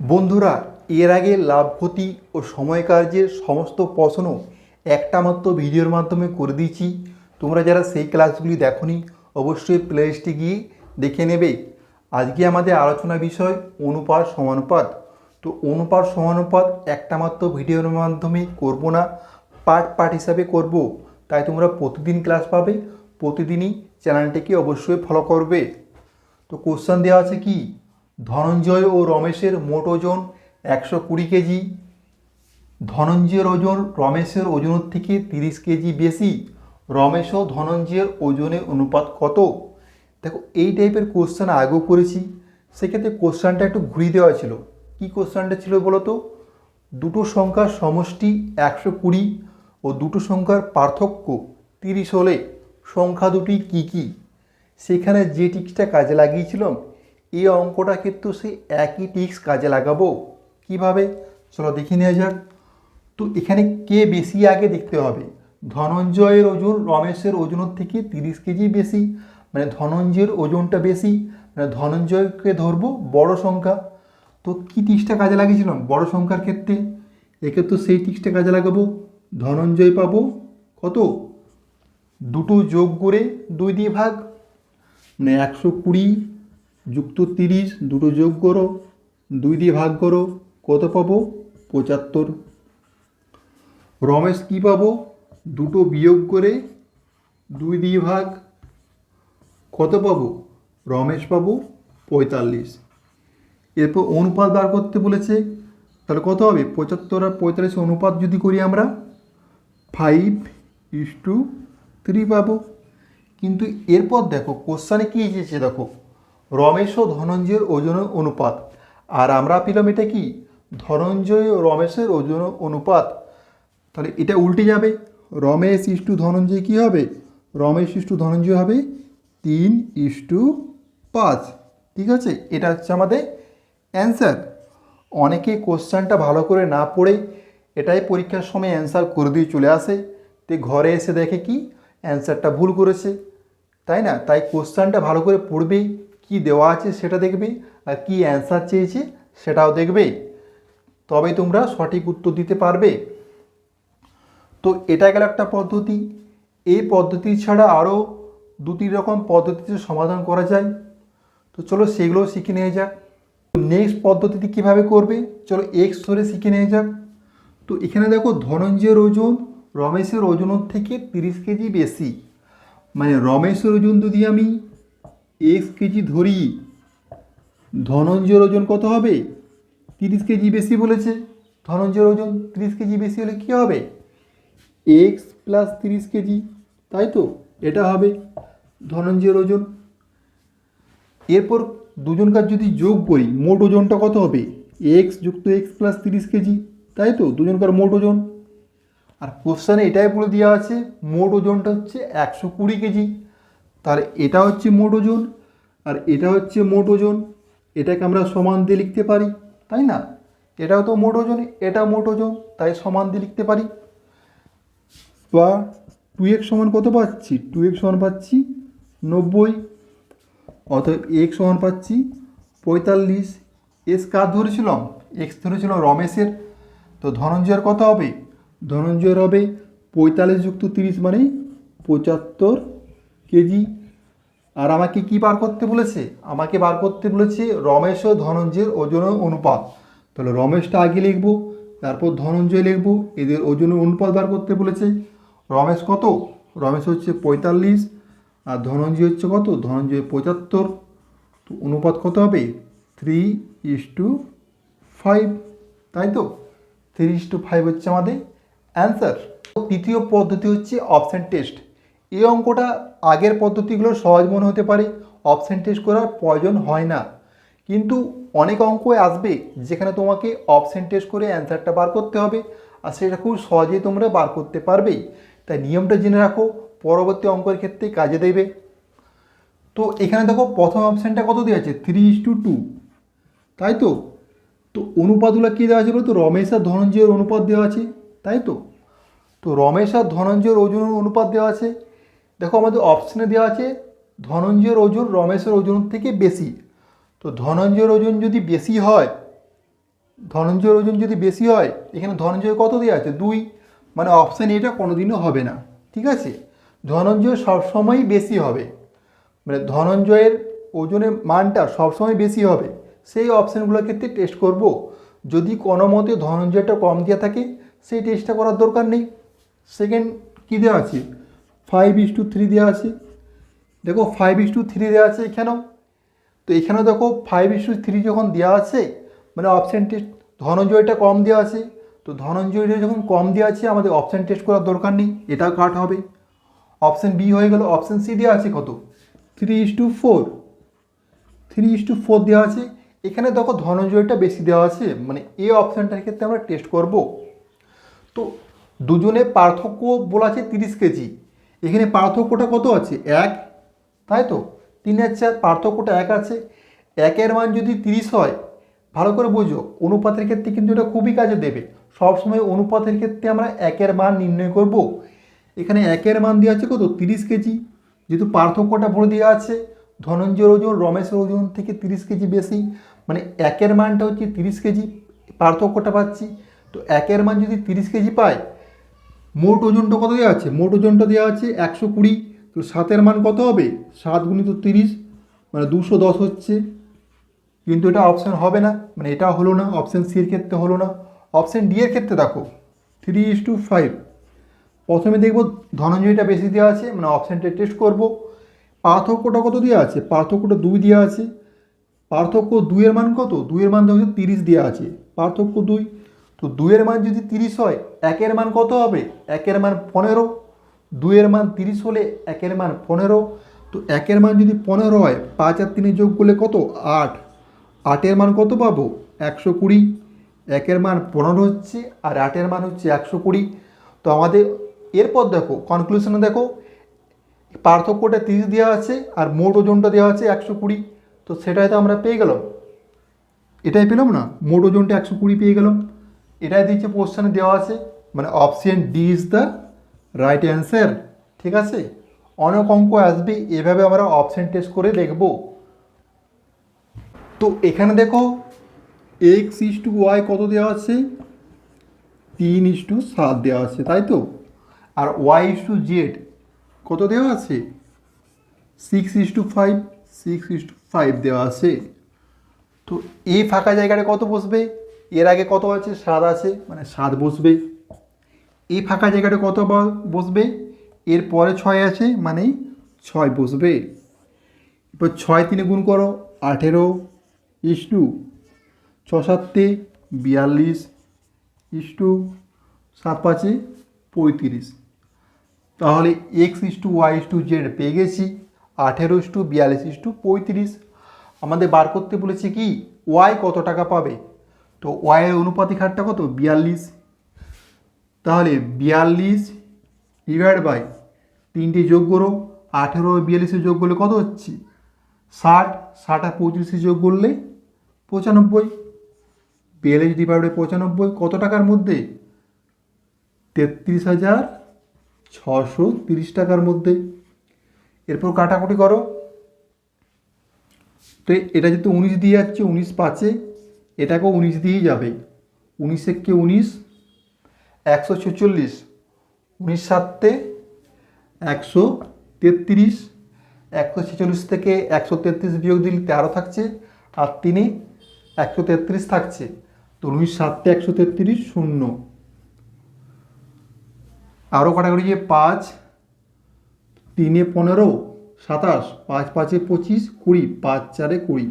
বন্ধুরা, এর আগে লাভ, ক্ষতি ও সময় কার্যের সমস্ত প্রশ্ন একটা মাত্র ভিডিওর মাধ্যমে করে দিয়েছি। তোমরা যারা সেই ক্লাসগুলি দেখোনি, অবশ্যই প্লেলিস্টে গিয়ে দেখে নেবে। আজকে আমাদের আলোচনা বিষয় অনুপাত, সমানুপাত। তো অনুপাত, সমানুপাত একটা মাত্র ভিডিওর মাধ্যমে করব না পার্ট পার্ট হিসাবে করব। তাই তোমরা প্রতিদিন ক্লাস পাবে, প্রতিদিনই চ্যানেলটিকে অবশ্যই ফলো করবে। তো কোশ্চেন দেওয়া আছে কি? ধনঞ্জয় ও রমেশের মোট ওজন একশো কুড়ি কেজি। ধনঞ্জয়ের ওজন রমেশের ওজনের থেকে তিরিশ কেজি বেশি। রমেশ ও ধনঞ্জয়ের ওজনের অনুপাত কত? দেখো, এই টাইপের কোশ্চেন আগেও করেছি। সেক্ষেত্রে কোশ্চেনটা একটু ঘুরিয়ে দেওয়া ছিল। কি কোশ্চেনটা ছিল বলো তো দুটো সংখ্যার সমষ্টি একশো কুড়ি ও দুটো সংখ্যার পার্থক্য তিরিশ হলে সংখ্যা দুটি কি কি? সেখানে যে টিক্সটা কাজে লাগিয়েছিলাম এই অঙ্কটা কিন্তু সেই একই টিক্স কাজে লাগাবো। কীভাবে? চলো দেখে নেওয়া যাক। তো এখানে কে বেশি আগে দেখতে হবে? ধনঞ্জয়ের ওজন রমেশের ওজনের থেকে তিরিশ কেজি বেশি। মানে ধনঞ্জয়ের ওজনটা বেশি। মানে ধনঞ্জয়কে ধরবো বড় সংখ্যা। তো কী টিক্সটা কাজে লাগিয়েছিলাম? বড় সংখ্যার ক্ষেত্রে। এক্ষেত্রে সেই টিক্সটা কাজে লাগাবো। ধনঞ্জয় পাবো কত? দুটো যোগ করে দুই দিয়ে ভাগ। মানে একশো কুড়ি। যুক্ত তিরিশ, দুটো যোগ করো, দুই দিয়ে ভাগ করো, কত পাবো? পঁচাত্তর। রমেশ কী পাবো? দুটো বিয়োগ করে দুই দিয়ে ভাগ কত পাবো? রমেশ পাবো পঁয়তাল্লিশ। এরপর অনুপাত বার করতে বলেছে, তাহলে কত হবে? পঁচাত্তর আর পঁয়তাল্লিশ অনুপাত যদি করি আমরা ফাইভ ইস টু থ্রি পাবো। কিন্তু এরপর দেখো কোশ্চানে কী এসেছে দেখো রমেশ ও ধনঞ্জয়ের ওজনের অনুপাত। আর আমরা পেলাম এটা কি? ধনঞ্জয় ও রমেশের ওজন অনুপাত। তাহলে এটা উল্টে যাবে। রমেশ ইস টু ধনঞ্জয় কী হবে? রমেশ ইস টু ধনঞ্জয় হবে তিন ইস টু পাঁচ। ঠিক আছে? এটা হচ্ছে আমাদের অ্যান্সার। অনেকে কোশ্চেনটা ভালো করে না পড়ে এটাই পরীক্ষার সময় অ্যান্সার করে দিয়ে চলে আসে। তে ঘরে এসে দেখে কি? অ্যান্সারটা ভুল করেছে। তাই না? তাই কোশ্চেনটা ভালো করে পড়বে কি দেওয়া আছে সেটা দেখবে আর কি অ্যান্সার চেয়েছে সেটাও দেখবে। তবেই তোমরা সঠিক উত্তর দিতে পারবে। তো এটা গেল একটা পদ্ধতি। এই পদ্ধতি ছাড়া আরও দু তিন রকম পদ্ধতিতে সমাধান করা যায়। তো চলো সেগুলো শিখে নিয়ে যাক। নেক্সট পদ্ধতিটি কীভাবে করবে? চলো এক্স ধরে শিখে নিয়ে যাক। তো এখানে দেখো ধনঞ্জয়ের ওজন রমেশের ওজনের থেকে তিরিশ কেজি বেশি। মানে রমেশের ওজন যদি আমি এক্স কেজি ধরি। ধনঞ্জয়ের ওজন কত হবে? তিরিশ কেজি বেশি বলেছে। ধনঞ্জয়ের ওজন তিরিশ কেজি বেশি হলে কী হবে? এক্স প্লাস তিরিশ কেজি, তাই তো? এটা হবে ধনঞ্জয়ের ওজন। এরপর দুজনকার যদি যোগ করি, মোট ওজনটা কত হবে? এক্স যুক্ত এক্স প্লাস তিরিশ কেজি, তাই তো? দুজনকার মোট ওজন। আর কোশ্চানে এটাই বলে দেওয়া আছে, মোট ওজনটা হচ্ছে একশো কুড়ি কেজি। তাহলে এটা হচ্ছে মোট ওজন আর এটা হচ্ছে মোট ওজন, এটাকে আমরা সমান দিয়ে লিখতে পারি, তাই না? এটাও তো মোট ওজন, এটা মোট ওজন, তাই সমান দিয়ে লিখতে পারি। বা টু এক্স সমান কত পাচ্ছি? টু এক্স সমান পাচ্ছি নব্বই, অতএব এক্স সমান পাচ্ছি পঁয়তাল্লিশ। এস কার ধরেছিলাম? এক্স ধরেছিলাম রমেশের। তো ধনঞ্জয়ের কত হবে? ধনঞ্জয়ের হবে পঁয়তাল্লিশ যুক্ত তিরিশ মানে পঁচাত্তর। কেজি। আর আমাকে কি বার করতে বলেছে? আমাকে বার করতে বলেছে রমেশ ও ধনঞ্জয়ের ওজন অনুপাত। তাহলে রমেশটা আগে লিখব, তারপর ধনঞ্জয় লিখব, এদের ওজনের অনুপাত বার করতে বলেছে। রমেশ কত? রমেশ হচ্ছে পঁয়তাল্লিশ, আর ধনঞ্জয় হচ্ছে কত? ধনঞ্জয় পঁচাত্তর। তো অনুপাত কত হবে? থ্রি ইস টু ফাইভ তাই তো? থ্রি ইস টু ফাইভ হচ্ছে আমাদের অ্যান্সার তৃতীয় পদ্ধতি হচ্ছে অপশান টেস্ট এই অঙ্কটা আগের পদ্ধতিগুলো সহজ মনে হতে পারে অপশান টেস্ট করার প্রয়োজন হয় না। কিন্তু অনেক অঙ্ক আসবে যেখানে তোমাকে অপশান টেস্ট করে অ্যান্সারটা বার করতে হবে আর সেটা খুব সহজেই তোমরা বার করতে পারবে। তাই নিয়মটা জেনে রাখো, পরবর্তী অঙ্কের ক্ষেত্রে কাজে দেবে। তো এখানে দেখো প্রথম অপশানটা কত দেওয়া আছে? থ্রি ইস টু টু তাই তো? তো অনুপাতগুলো কী দেওয়া আছে বলতো? রমেশ আর ধনঞ্জয়ের অনুপাত দেওয়া আছে। তাই তো? তো রমেশ আর ধনঞ্জয়ের ওজনের অনুপাত দেওয়া আছে। দেখো আমাদের অপশানে দেওয়া আছে ধনঞ্জয়ের ওজন রমেশের ওজন থেকে বেশি। তো ধনঞ্জয়ের ওজন যদি বেশি হয় ধনঞ্জয়ের ওজন যদি বেশি হয়, এখানে ধনঞ্জয় কত দেওয়া আছে? দুই। মানে অপশান এটা কোনোদিনও হবে না, ঠিক আছে? ধনঞ্জয় সবসময়ই বেশি হবে। মানে ধনঞ্জয়ের ওজনের মানটা সবসময় বেশি হবে। সেই অপশানগুলোর ক্ষেত্রে টেস্ট করব। যদি কোনো মতে ধনঞ্জয়টা কম দেওয়া থাকে, সেই টেস্টটা করার দরকার নেই। সেকেন্ড কী দেওয়া আছে? ফাইভ ইস টু থ্রি দেওয়া আছে। দেখো ফাইভ ইস টু থ্রি দেওয়া আছে এখানেও। তো এখানেও দেখো ফাইভ ইস টু থ্রি যখন দেওয়া আছে মানে অপশান টেস্ট ধনঞ্জয়টা কম দেওয়া আছে। তো ধনঞ্জয়টা যখন কম দেওয়া আছে, আমাদের অপশান টেস্ট করার দরকার নেই এটাও কাট হবে। অপশান বি হয়ে গেল অপশান সি দেওয়া আছে কত? Three is to four three is to four দেওয়া আছে। এখানে দেখো ধনঞ্জয়টা বেশি দেওয়া আছে মানে এই অপশানটার ক্ষেত্রে আমরা টেস্ট করব। তো দুজনে পার্থক্য বলা আছে তিরিশ কেজি। এখানে পার্থক্যটা কত আছে? এক। তাই তো? তিনের চার, পার্থক্যটা এক আছে। একের মান যদি তিরিশ হয়, ভালো করে বুঝো, অনুপাতের ক্ষেত্রে কিন্তু এটা খুবই কাজে দেবে। সবসময় অনুপাতের ক্ষেত্রে আমরা একের মান নির্ণয় করব। এখানে একের মান দেওয়া আছে কত? তিরিশ কেজি। যেহেতু পার্থক্যটা বলে দেওয়া আছে ধনঞ্জয়ের ওজন রমেশের ওজন থেকে তিরিশ কেজি বেশি। মানে একের মানটা হচ্ছে তিরিশ কেজি, পার্থক্যটা পাচ্ছি। তো একের মান যদি তিরিশ কেজি পায় মোট ওজনটা কত দেওয়া আছে? মোট ওজনটা দেওয়া আছে একশো কুড়ি। তো সাতের মান কত হবে? সাত গুণিত তিরিশ মানে দুশো দশ হচ্ছে। কিন্তু এটা অপশান হবে না। মানে এটা হলো না অপশান সির ক্ষেত্রে হলো না। অপশান ডি এর ক্ষেত্রে দেখো থ্রি ইস টু ফাইভ প্রথমে দেখব ধনঞ্জয়টা বেশি দেওয়া আছে মানে অপশানটা টেস্ট করব। পার্থক্যটা কত দেওয়া আছে? পার্থক্যটা দুই দেওয়া আছে। পার্থক্য দুইয়ের মান কত? দুইয়ের মান দেখো তিরিশ দেওয়া আছে। পার্থক্য দুই। তো দুইয়ের মান যদি তিরিশ হয়, একের মান কত হবে? একের মান পনেরো। দুইয়ের মান তিরিশ হলে একের মান পনেরো। তো একের মান যদি পনেরো হয়, পাঁচ আর তিনে যোগ করলে কত? আট। আটের মান কত পাবো? একশো কুড়ি। একের মান পনেরো হচ্ছে আর আটের মান হচ্ছে একশো কুড়ি। তো আমাদের এরপর দেখো কনক্লুশনে দেখো, পার্থক্যটা তিরিশ দেওয়া আছে আর মোট ওজনটা দেওয়া আছে একশো কুড়ি। তো সেটাই তো আমরা পেয়ে গেলাম। এটাই পেলাম না? মোট ওজনটা একশো কুড়ি পেয়ে গেলাম। এটাই দিচ্ছে কোশ্চেনে দেওয়া আছে মানে option D is the right answer ঠিক আছে? অনেক অঙ্ক আসবে, এভাবে আমরা অপশন টেস্ট করে দেখব। তো এখানে দেখো এক্স ইস টু ওয়াই কত দেওয়া আছে? তিন ইস টু সাত দেওয়া আছে, তাই তো? আর ওয়াই ইস টু জেড কত দেওয়া আছে? Six is to five six is to five দেওয়া আছে। তো এই ফাঁকা জায়গাটা কত বসবে? এর আগে কত আছে সাত আছে মানে সাত বসবে। এই ফাঁকা জায়গাটা কত বসবে? এর পরে ছয় আছে মানে ছয় বসবে। এবার ছয় তিনে গুণ করো, আঠেরো। ইস টু ছ সাতে বিয়াল্লিশ। ইস টু সাত পাঁচে, পঁয়ত্রিশ। তাহলে X is to Y is to Z পেয়ে গেছি। আঠেরো ইস টু বিয়াল্লিশ ইস টু পঁয়ত্রিশ। আমাদের বার করতে বলেছে কি? ওয়াই কত টাকা পাবে? তো ওয়াইয়ের অনুপাতিক হারটা কত? বিয়াল্লিশ। তাহলে বিয়াল্লিশ ডিভাইড বাই তিনটে যোগ করো, আঠেরো বিয়াল্লিশে যোগ করলে কত হচ্ছে? ষাট। ষাট আর পঁয়ত্রিশে যোগ করলে পঁচানব্বই। বিয়াল্লিশ ডিভাইড বাই পঁচানব্বই কত টাকার মধ্যে? তেত্রিশ হাজার ছশো তিরিশ টাকার মধ্যে। এরপর কাটাকুটি করো। তো এটা যেহেতু উনিশ দিয়ে যাচ্ছে, উনিশ পাঁচে এটাকেও উনিশ দিয়েই যাবে। উনিশ একে উনিশ? একশো ছেচল্লিশ। উনিশ সাতে একশো তেত্রিশ। একশো ছেচল্লিশ থেকে একশো তেত্রিশ বিয়োগ দিলে তেরো থাকছে আর তিনে একশো তেত্রিশ থাকছে। তো উনিশ সাতে একশো তেত্রিশ শূন্য। আরও কাটাকুটি যে পাঁচ, তিনে পনেরো, সাতাশ, পাঁচ পাঁচে পঁচিশ, কুড়ি, পাঁচ চারে কুড়ি।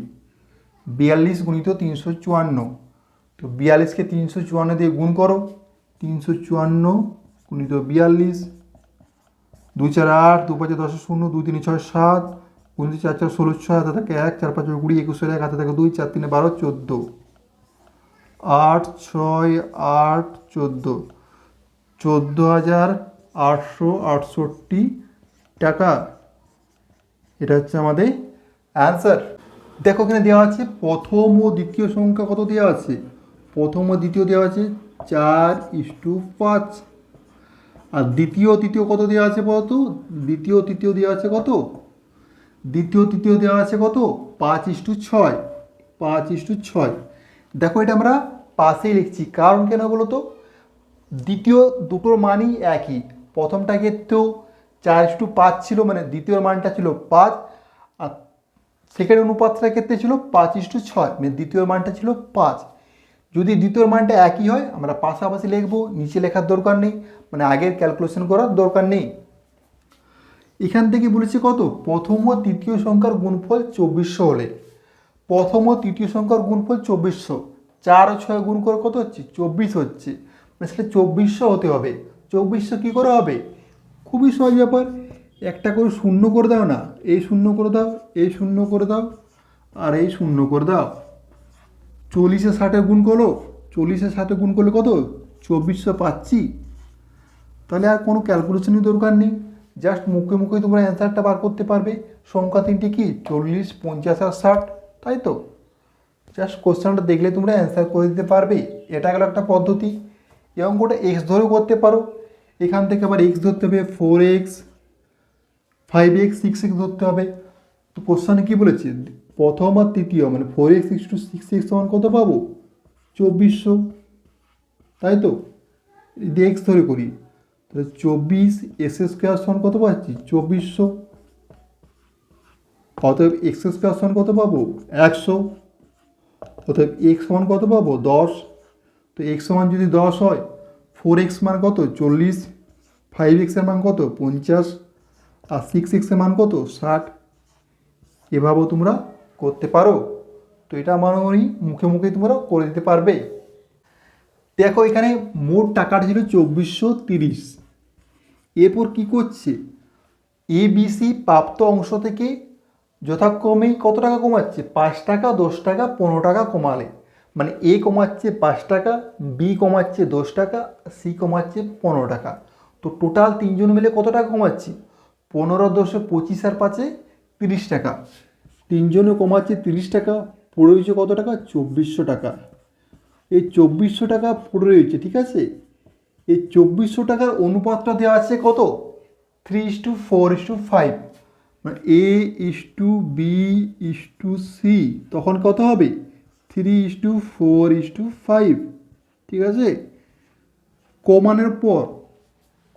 বিয়াল্লিশ গুণিত তিনশো চুয়ান্ন। তো বিয়াল্লিশকে তিনশো চুয়ান্ন দিয়ে গুণ করো। তিনশো চুয়ান্ন গুণিত বিয়াল্লিশ। দুই চার আট, দু পাঁচে দশ শূন্য, দুই তিন ছয় সাত গুণিত চার চার ষোলো ছয় হাতে থাকে এক চার পাঁচ কুড়ি একুশের এক হাতে থাকে দুই, চার, তিনে, বারো, চোদ্দ। আট, ছয়, আট, চোদ্দ। চোদ্দ হাজার আটশো আটষট্টি টাকা। এটা হচ্ছে আমাদের অ্যান্সার দেখো এখানে দেওয়া আছে, প্রথম ও দ্বিতীয় সংখ্যা কত দেওয়া আছে? প্রথম ও দ্বিতীয় দেওয়া আছে চার ইস টু পাঁচ। আর দ্বিতীয় তৃতীয় কত দেওয়া আছে বলতো? দ্বিতীয় তৃতীয় দেওয়া আছে কত? দ্বিতীয় তৃতীয় দেওয়া আছে কত? পাঁচ ইস টু ছয়। পাঁচ ইস টু ছয়। দেখো এটা আমরা পাশেই লিখছি। কারণ কেন বলো তো দ্বিতীয় দুটোর মানই একই। প্রথমটা ক্ষেত্রেও চার টু পাঁচ ছিল মানে দ্বিতীয় মানটা ছিল পাঁচ। আর সেকেন্ড অনুপাতটার ক্ষেত্রে ছিল পাঁচ টু ছয় মানে দ্বিতীয় মানটা ছিল পাঁচ। যদি দ্বিতীয় মানটা একই হয়, আমরা পাশাপাশি লিখব, নিচে লেখার দরকার নেই মানে আগের ক্যালকুলেশন করার দরকার নেই। এখান থেকে বলেছি কত? প্রথম ও তৃতীয় সংখ্যার গুণফল চব্বিশশো হলে। প্রথম ও তৃতীয় সংখ্যার গুণফল চব্বিশশো। চার ও ছয় গুণ করে কত হচ্ছে? চব্বিশ হচ্ছে। মানে সেটা চব্বিশশো হতে হবে। চব্বিশশো কী করে হবে? খুবই সহজ ব্যাপার। একটা করে শূন্য করে দাও না। এই শূন্য করে দাও, এই শূন্য করে দাও, আর এই শূন্য করে দাও। চল্লিশে ষাটে গুণ করো। চল্লিশে ষাটে গুণ করলে কত? চব্বিশশো পাচ্ছি। তাহলে আর কোনো ক্যালকুলেশনই দরকার নেই। জাস্ট মুখে মুখে তোমরা অ্যান্সারটা বার করতে পারবে। সংখ্যা তিনটি কি? চল্লিশ, পঞ্চাশ আর ষাট। তাই তো? জাস্ট কোশ্চেনটা দেখলে তোমরা অ্যান্সার করে দিতে পারবে। এটা গেল একটা পদ্ধতি। এই অঙ্কটা এক্স ধরেও করতে পারো। এখান থেকে আবার এক্স ধরতে হবে। Four X five X six X ধরতে হবে। তো কোশ্চেনে কী বলেছে? প্রথম আর তৃতীয় মানে four X six to six X সমান কত পাবো? চব্বিশশো। তাই তো? যদি এক্স ধরে করি, তাহলে চব্বিশ এক্স স্কোয়ার সমান কত পাচ্ছি? চব্বিশশো। অতএব এক্স স্কোয়ার সমান কত পাবো? একশো। অতএব এক্স সমান কত পাবো? দশ। তো এক্স সমান যদি দশ হয় ফোর এক্স মান কত? চল্লিশ। ফাইভ এক্সের মান কত? পঞ্চাশ। আর সিক্স সিক্সের মান কত? ষাট। এভাবেও তোমরা করতে পারো। তো এটা মানবরই মুখে মুখে তোমরা করে দিতে পারবে। দেখো এখানে মোট টাকাটা ছিল চব্বিশশো তিরিশ। এরপর কী করছে? এ বিসি প্রাপ্ত অংশ থেকে যথাক্রমে কত টাকা কমাচ্ছে? পাঁচ টাকা, দশ টাকা, পনেরো টাকা কমালে। মানে এ কমাচ্ছে পাঁচ টাকা বি কমাচ্ছে দশ টাকা সি কমাচ্ছে পনেরো টাকা। তো টোটাল তিনজন মিলে কত টাকা কমাচ্ছে? পনেরো দশে পঁচিশ আর পাঁচে তিরিশ টাকা। তিনজনে কমাচ্ছে তিরিশ টাকা, পড়ে রয়েছে কত টাকা? চব্বিশশো টাকা। এই চব্বিশশো টাকা পড়ে রয়েছে, ঠিক আছে? এই চব্বিশশো টাকার অনুপাতটা দেওয়া আছে কত? Three is to four is to five. মানে A is to B is to C, তখন কত হবে? Three is to four is to five, ঠিক আছে? কমানোর পর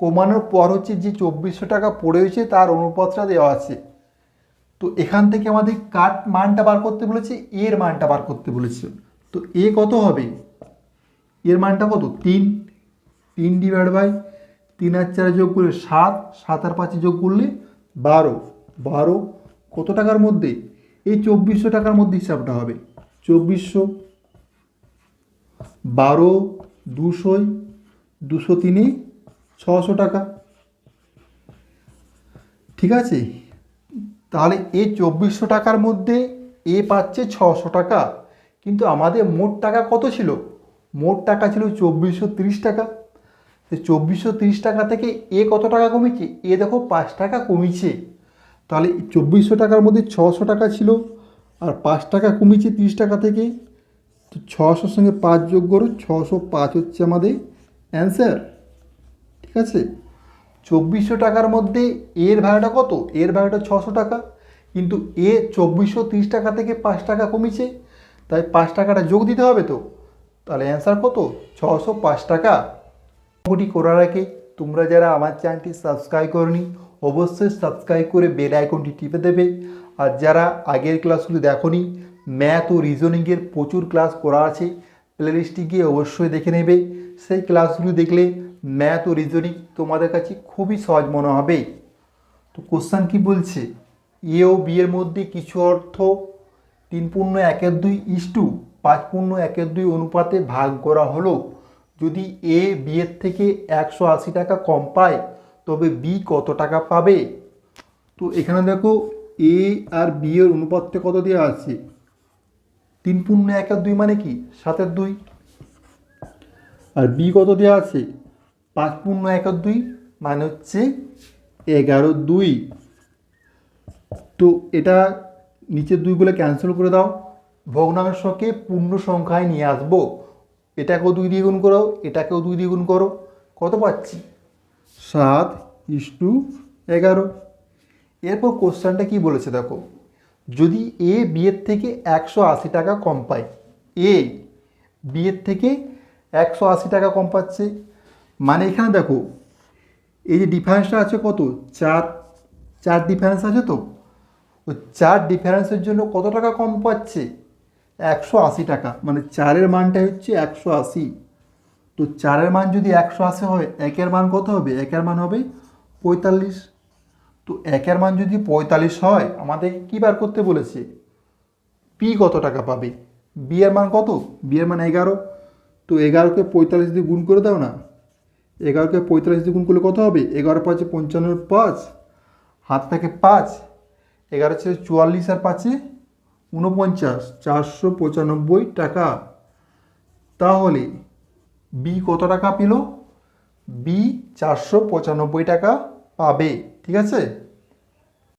কমানোর পর হচ্ছে যে চব্বিশশো টাকা পড়ে হয়েছে, তার অনুপাতটা দেওয়া আছে। তো এখান থেকে আমাদের কাট মানটা বার করতে বলেছে, এর মানটা বার করতে বলেছে। তো এ কত হবে? এর মানটা কত? তিন। তিন ডিভাইড বাই তিন আর চারে যোগ করলে সাত সাত আর পাঁচে যোগ করলে বারো। বারো কত টাকার মধ্যে? এই চব্বিশশো টাকার মধ্যে হিসাবটা হবে। চব্বিশশো বারো দুশোয় দুশো তিনে ছশো টাকা। ঠিক আছে? তাহলে এই চব্বিশশো টাকার মধ্যে এ পাচ্ছে ছশো টাকা। কিন্তু আমাদের মোট টাকা কত ছিল? মোট টাকা ছিল চব্বিশশো তিরিশ টাকা। সেই চব্বিশশো তিরিশ টাকা থেকে এ কত টাকা কমেছে? এ দেখো পাঁচ টাকা কমেছে। তাহলে চব্বিশশো টাকার মধ্যে ছশো টাকা ছিল আর পাঁচ টাকা কমেছে তিরিশ টাকা থেকে। তো ছশোর সঙ্গে পাঁচ যোগ করো, ছশো পাঁচ হচ্ছে আমাদের অ্যান্সার ঠিক আছে? চব্বিশশো টাকার মধ্যে এর ভাড়াটা কত? এর ভাড়াটা ছশো টাকা। কিন্তু এ চব্বিশশো তিরিশ টাকা থেকে পাঁচ টাকা কমেছে। তাই পাঁচ টাকাটা যোগ দিতে হবে তো। তাহলে অ্যান্সার কত? ছশো পাঁচ টাকা। অঙ্কটি করার আগে তোমরা যারা আমার চ্যানেলটি সাবস্ক্রাইব করনি, অবশ্যই সাবস্ক্রাইব করে বেল আইকনটি টিপে দেবে। আর যারা আগের ক্লাসগুলি দেখোনি ম্যাথ ও রিজনিংয়ের প্রচুর ক্লাস করা আছে। প্লেলিস্টটি গিয়ে অবশ্যই দেখে নেবে। সেই ক্লাসগুলি দেখলে ম্যাথ ও রিজনিং তোমাদের কাছে খুবই সহজ মনে হবে। তো কোশ্চান কি বলছে? এ ও বি এর মধ্যে কিছু অর্থ তিন পূর্ণ একের দুই ইস টু পাঁচ পূর্ণ একের দুই অনুপাতে ভাগ করা হলো। যদি এ বি এর থেকে একশো আশি টাকা কম পায়, তবে বি কত টাকা পাবে? তো এখানে দেখো এ আর বি এর অনুপাতটা কত দেওয়া আছে? তিন পূর্ণ একের দুই মানে কি? সাতের দুই। আর বি কত দেওয়া আছে? পাঁচ পূর্ণ একের দুই মানে হচ্ছে এগারো দুই। তো এটা নিচের দুইগুলো ক্যান্সেল করে দাও। ভগ্নাংশকে পূর্ণ সংখ্যায় নিয়ে আসব। এটাকেও দুই দিয়ে গুণ করো, এটাকেও দুই দিয়ে গুণ করো। কত পাচ্ছি? সাত ইস টু এগারো। এরপর কোশ্চেনটা কি বলেছে দেখো? যদি এ বিয়ের থেকে একশো আশি টাকা কম পায় এ বিয়ের থেকে একশো আশি টাকা কম পাচ্ছে মানে এখানে দেখো, এই যে ডিফারেন্সটা আছে কত? চার চার ডিফারেন্স আছে তো? ওই চার ডিফারেন্সের জন্য কত টাকা কম পাচ্ছে? একশো আশি টাকা। মানে চারের মানটা হচ্ছে একশো আশি। তো চারের মান যদি একশো আশি হয়, একের মান কত হবে? একের মান হবে পঁয়তাল্লিশ। তো একের মান যদি পঁয়তাল্লিশ হয় আমাদের কী বার করতে বলেছে? পি কত টাকা পাবে? বি এর মান কত? বি এর মান এগারো। তো এগারোকে পঁয়তাল্লিশ দিয়ে গুণ করে দাও না। এগারোকে পঁয়তাল্লিশ দ্বিগুণ গুণ করলে কত হবে? এগারো পাঁচে পঞ্চান্ন পাঁচ, হাত থেকে পাঁচ, এগারো ছেড়ে চুয়াল্লিশ আর পাঁচে উনপঞ্চাশ চারশো পঁচানব্বই টাকা। তাহলে বি কত টাকা পেল? বি চারশো পঁচানব্বই টাকা পাবে, ঠিক আছে?